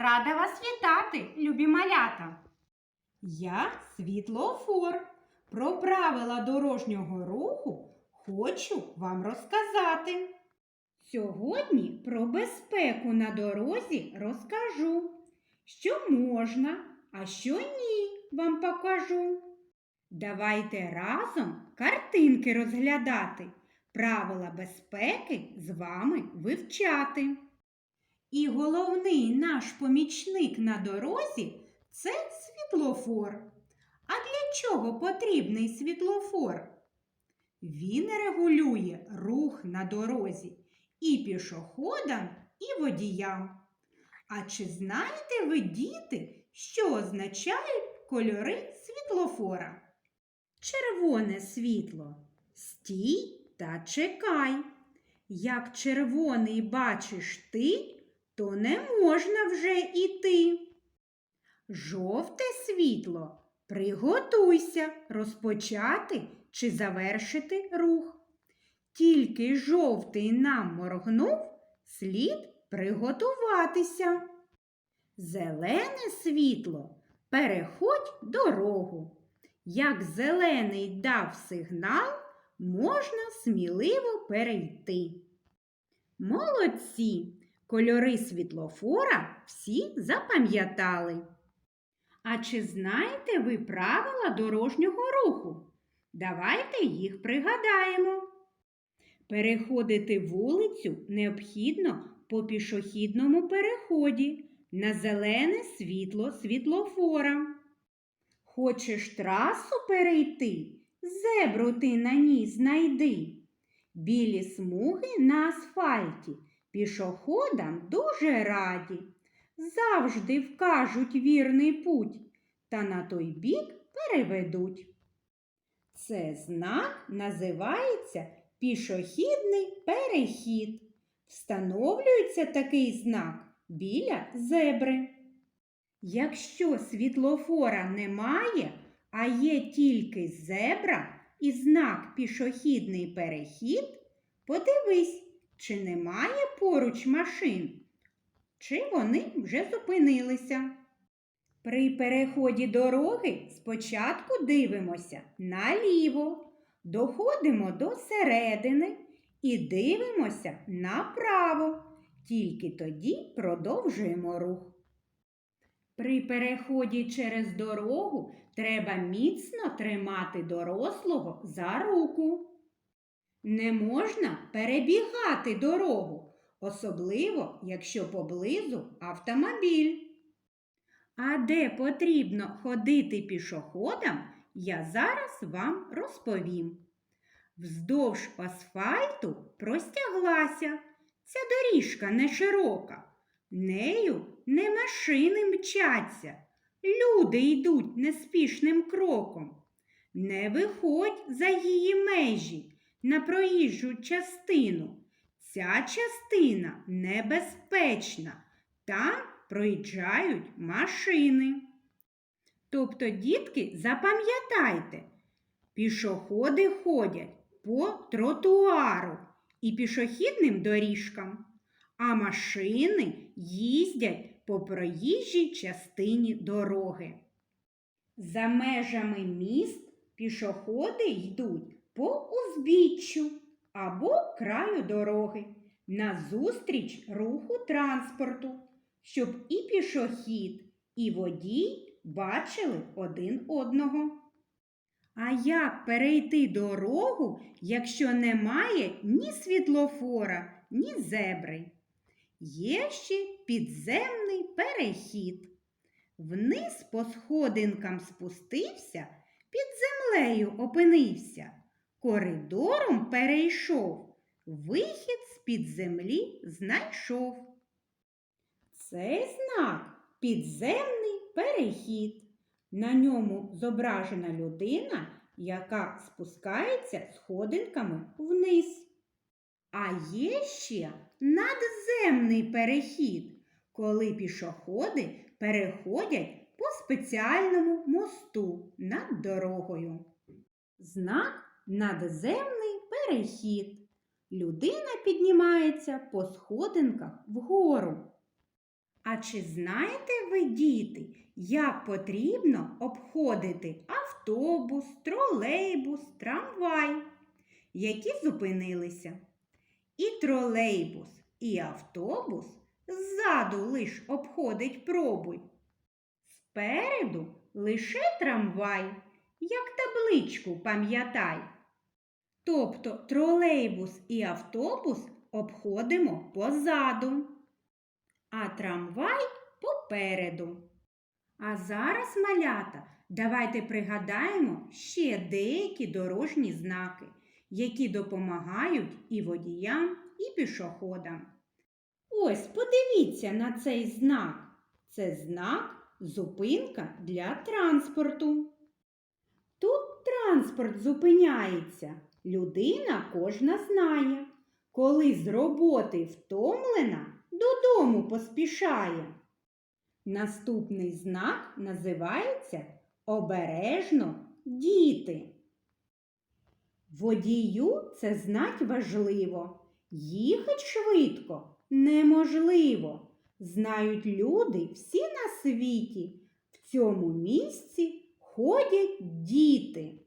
Рада вас вітати, любі малята. Я світлофор. Про правила дорожнього руху хочу вам розказати. Сьогодні про безпеку на дорозі розкажу. Що можна, а що ні, вам покажу. Давайте разом картинки розглядати, правила безпеки з вами вивчати. І головний наш помічник на дорозі це світлофор. А для чого потрібний світлофор? Він регулює рух на дорозі і пішоходам, і водіям. А чи знаєте ви, діти, що означають кольори світлофора? Червоне світло. Стій та чекай. Як червоний бачиш ти, то не можна вже іти. Жовте світло. Приготуйся розпочати чи завершити рух. Тільки жовтий нам моргнув, слід приготуватися. Зелене світло. Переходь дорогу. Як зелений дав сигнал, можна сміливо перейти. Молодці! Кольори світлофора всі запам'ятали. А чи знаєте ви правила дорожнього руху? Давайте їх пригадаємо. Переходити вулицю необхідно по пішохідному переході на зелене світло світлофора. Хочеш трасу перейти? Зебру ти на ній знайди. Білі смуги на асфальті пішоходам дуже раді. Завжди вкажуть вірний путь та на той бік переведуть. Це знак називається пішохідний перехід. Встановлюється такий знак біля зебри. Якщо світлофора немає, а є тільки зебра і знак пішохідний перехід, подивись, чи немає поруч машин, чи вони вже зупинилися. При переході дороги спочатку дивимося наліво, доходимо до середини і дивимося направо. Тільки тоді продовжуємо рух. При переході через дорогу треба міцно тримати дорослого за руку. Не можна перебігати дорогу, особливо, якщо поблизу автомобіль. А де потрібно ходити пішоходам, я зараз вам розповім. Вздовж асфальту простяглася. Ця доріжка не широка. Нею не машини мчаться. Люди йдуть неспішним кроком. Не виходь за її межі на проїжджу частину. Ця частина небезпечна. Там проїжджають машини. Тобто, дітки, запам'ятайте, пішоходи ходять по тротуару і пішохідним доріжкам, а машини їздять по проїжджій частині дороги. За межами міст пішоходи йдуть по узбіччю або краю дороги назустріч руху транспорту, щоб і пішохід, і водій бачили один одного. А як перейти дорогу, якщо немає ні світлофора, ні зебри? Є ще підземний перехід. Вниз по сходинкам спустився, під землею опинився, коридором перейшов, вихід з-під землі знайшов. Цей знак підземний перехід. На ньому зображена людина, яка спускається сходинками вниз. А є ще надземний перехід, коли пішоходи переходять по спеціальному мосту над дорогою. Знак надземний перехід. Людина піднімається по сходинках вгору. А чи знаєте ви, діти, як потрібно обходити автобус, тролейбус, трамвай, які зупинилися? І тролейбус, і автобус ззаду лиш обходить пробуй. Спереду лише трамвай, як табличку пам'ятай. Тобто тролейбус і автобус обходимо позаду, а трамвай попереду. А зараз, малята, давайте пригадаємо ще деякі дорожні знаки, які допомагають і водіям, і пішоходам. Ось подивіться на цей знак. Це знак зупинка для транспорту. Тут транспорт зупиняється. Людина кожна знає. Коли з роботи втомлена, додому поспішає. Наступний знак називається обережно діти. Водію це знать важливо. Їхать швидко неможливо. Знають люди всі на світі. В цьому місці ходять діти.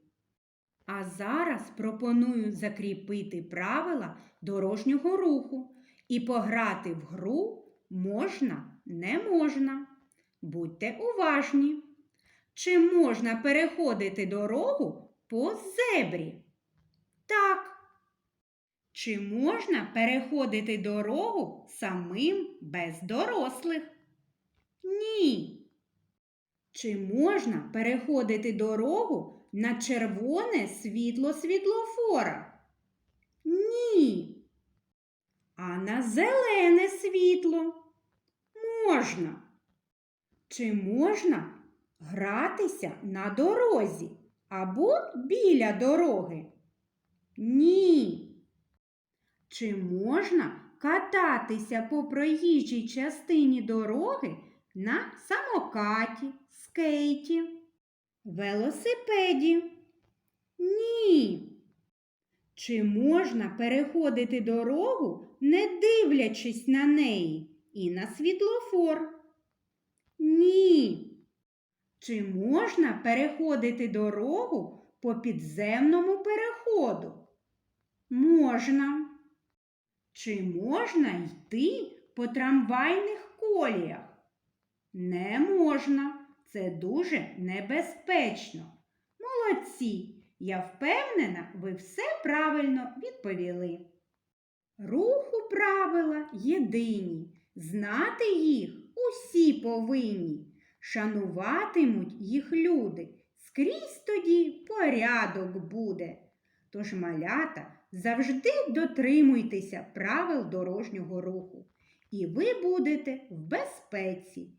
А зараз пропоную закріпити правила дорожнього руху і пограти в гру можна, не можна. Будьте уважні. Чи можна переходити дорогу по зебрі? Так. Чи можна переходити дорогу самим без дорослих? Ні. Чи можна переходити дорогу на червоне світло світлофора? Ні. А на зелене світло? Можна. Чи можна гратися на дорозі або біля дороги? Ні. Чи можна кататися по проїжджій частині дороги на самокаті, скейті, велосипеді? Ні. Чи можна переходити дорогу, не дивлячись на неї і на світлофор? Ні. Чи можна переходити дорогу по підземному переходу? Можна. Чи можна йти по трамвайних коліях? Не можна. Це дуже небезпечно. Молодці! Я впевнена, ви все правильно відповіли. Руху правила єдині, знати їх усі повинні, шануватимуть їх люди, скрізь тоді порядок буде. Тож, малята, завжди дотримуйтеся правил дорожнього руху, і ви будете в безпеці.